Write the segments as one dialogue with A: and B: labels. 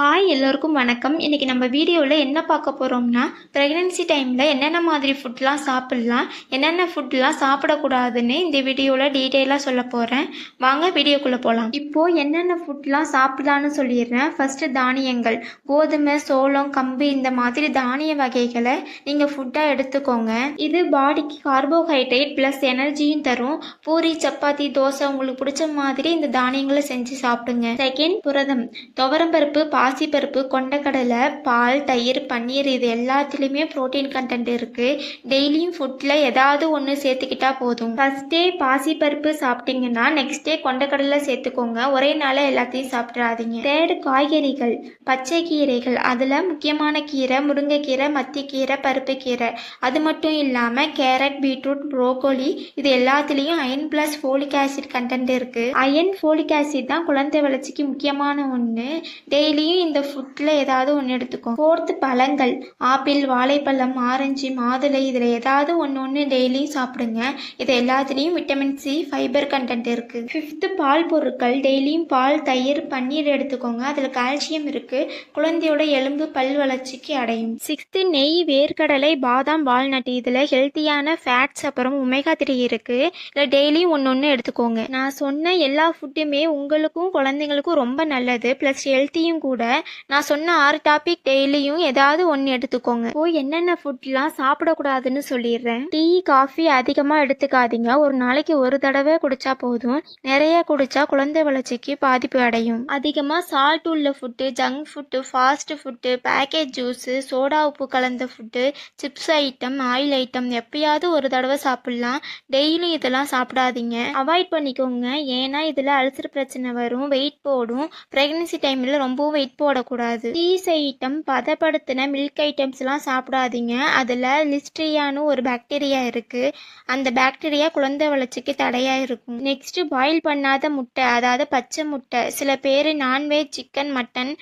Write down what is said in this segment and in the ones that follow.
A: Hi எல்லோருக்கும் வணக்கம். இன்றைக்கி நம்ம வீடியோவில் என்ன பார்க்க போகிறோம்னா ப்ரெக்னென்சி டைமில் என்னென்ன மாதிரி ஃபுட்லாம் சாப்பிட்லாம் என்னென்ன ஃபுட்லாம் சாப்பிடக்கூடாதுன்னு இந்த வீடியோவில் டீட்டெயிலாக சொல்ல போகிறேன் வாங்க வீடியோக்குள்ளே போகலாம் இப்போது என்னென்ன ஃபுட்லாம் சாப்பிடலான்னு சொல்லிடுறேன். ஃபஸ்ட்டு தானியங்கள் கோதுமை சோளம் கம்பு இந்த மாதிரி தானிய வகைகளை நீங்கள் ஃபுட்டாக எடுத்துக்கோங்க. இது பாடிக்கு கார்போஹைட்ரேட் ப்ளஸ் எனர்ஜியும் தரும். பூரி சப்பாத்தி தோசை உங்களுக்கு பிடிச்ச மாதிரி இந்த தானியங்களை செஞ்சு சாப்பிடுங்க. செகண்ட் புரதம் துவரம்பருப்பு பாசிப்பருப்பு கொண்டக்கடலை பால் தயிர் பன்னீர் இது எல்லாத்துலேயுமே ப்ரோட்டீன் கண்டென்ட் இருக்குது டெய்லியும் ஃபுட்டில் ஏதாவது ஒன்று சேர்த்துக்கிட்டா போதும். ஃபஸ்ட் டே பாசிப்பருப்பு சாப்பிட்டீங்கன்னா நெக்ஸ்ட் டே கொண்டக்கடலை சேர்த்துக்கோங்க. ஒரே நாளில் எல்லாத்தையும் சாப்பிட்றாதீங்க தேர்டு காய்கறிகள் பச்சை கீரைகள். அதில் முக்கியமான கீரை முருங்கைக்கீரை மத்திக்கீரை பருப்பு கீரை அது மட்டும் இல்லாமல் கேரட் பீட்ரூட் ப்ரோக்கோலி இது எல்லாத்துலேயும் iron plus folic acid content இருக்குது அயன் ஃபோலிக் ஆசிட் தான் குழந்தை வளர்ச்சிக்கு முக்கியமான ஒன்று டெய்லியும் இந்த ஃபுட்டில் ஏதாவது ஒன்று எடுத்துக்கோ. ஃபோர்த்து பழங்கள். ஆப்பிள் வாழைப்பழம் ஆரஞ்சு மாதுளை இதில் ஏதாவது ஒன்று ஒன்று டெய்லியும் சாப்பிடுங்க. இது எல்லாத்துலேயும் விட்டமின் சி ஃபைபர் கண்டென்ட் இருக்குது ஃபிஃப்த்து பால் பொருட்கள். டெய்லியும் பால் தயிர் பன்னீர் எடுத்துக்கோங்க. அதில் கால்சியம் இருக்குது குழந்தையோட எலும்பு பல் வளர்ச்சிக்கு அடையும். சிக்ஸ்த்து நெய் வேர்க்கடலை பாதாம் வால்நட் இதில் ஹெல்த்தியான ஃபேட்ஸ் அப்புறம் உமேகா த்ரீ இருக்குது இதில் டெய்லியும் ஒன்று ஒன்று எடுத்துக்கோங்க. நான் சொன்ன எல்லா ஃபுட்டுமே உங்களுக்கும் குழந்தைங்களுக்கும் ரொம்ப நல்லது. ப்ளஸ் ஹெல்த்தியும் கூட. நான் சொன்ன ஆறு டாபிக் டெய்லியும் ஏதாவது ஒன்று எடுத்துக்கோங்க. இப்போ என்னென்ன ஃபுட்லாம் சாப்பிடக்கூடாதுன்னு சொல்லிடுறேன். டீ காஃபி அதிகமாக எடுத்துக்காதீங்க. ஒரு நாளைக்கு ஒரு தடவை குடிச்சா போதும். நிறைய குடிச்சா குழந்தை வளர்ச்சிக்கு பாதிப்பு அடையும். அதிகமாக சால்ட் உள்ள food junk food fast food package juice soda உப்பு கலந்த food chips item oil item எப்பயாவது ஒரு தடவை சாப்பிட்லாம். டெய்லியும் இதெல்லாம் சாப்பிடாதீங்க. அவாய்ட் பண்ணிக்கோங்க. ஏன்னா இதில் அல்சர் பிரச்சனை வரும் வெயிட் போடும். ப்ரெக்னன்சி டைமில் ரொம்பவும் வெயிட் போடக்கூடாது. சீஸ் ஐட்டம் பதப்படுத்தின மில்க் ஐட்டம்ஸ்லாம் சாப்பிடாதீங்க. அதில் லிஸ்ட்ரியான்னு ஒரு பாக்டீரியா இருக்குது அந்த பாக்டீரியா குழந்தை வளர்ச்சிக்கு தடையாக இருக்கும். நெக்ஸ்ட்டு பாயில் பண்ணாத முட்டை அதாவது பச்சை முட்டை. சில பேர் நான்வெஜ் சிக்கன் மட்டன்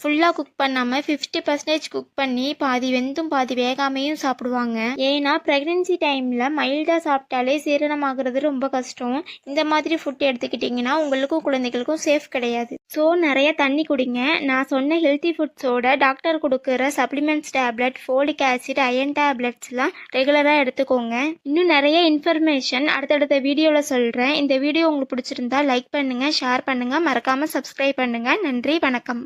A: ஃபுல்லாக குக் பண்ணாமல் ஃபிஃப்டி பர்சன்டேஜ் குக் பண்ணி பாதி வெந்தும் பாதி வேகாமையும் சாப்பிடுவாங்க. ஏன்னா ப்ரெக்னென்சி டைமில் மைல்டாக சாப்பிட்டாலே சீரணமாகிறது ரொம்ப கஷ்டம். இந்த மாதிரி ஃபுட் எடுத்துக்கிட்டிங்கன்னா உங்களுக்கும் குழந்தைகளுக்கும் சேஃப் கிடையாது. ஸோ நிறைய தண்ணி குடிங்க. நான் சொன்ன ஹெல்த்தி ஃபுட்ஸோட டாக்டர் கொடுக்குற supplements tablet folic acid iron டேப்லெட்ஸ்லாம் ரெகுலராக எடுத்துக்கோங்க. இன்னும் நிறைய இன்ஃபர்மேஷன் அடுத்தடுத்த வீடியோவில் சொல்கிறேன் இந்த வீடியோ உங்களுக்கு பிடிச்சிருந்தா லைக் பண்ணுங்கள் ஷேர் பண்ணுங்கள் மறக்காமல் சப்ஸ்கிரைப் பண்ணுங்கள் நன்றி வணக்கம்.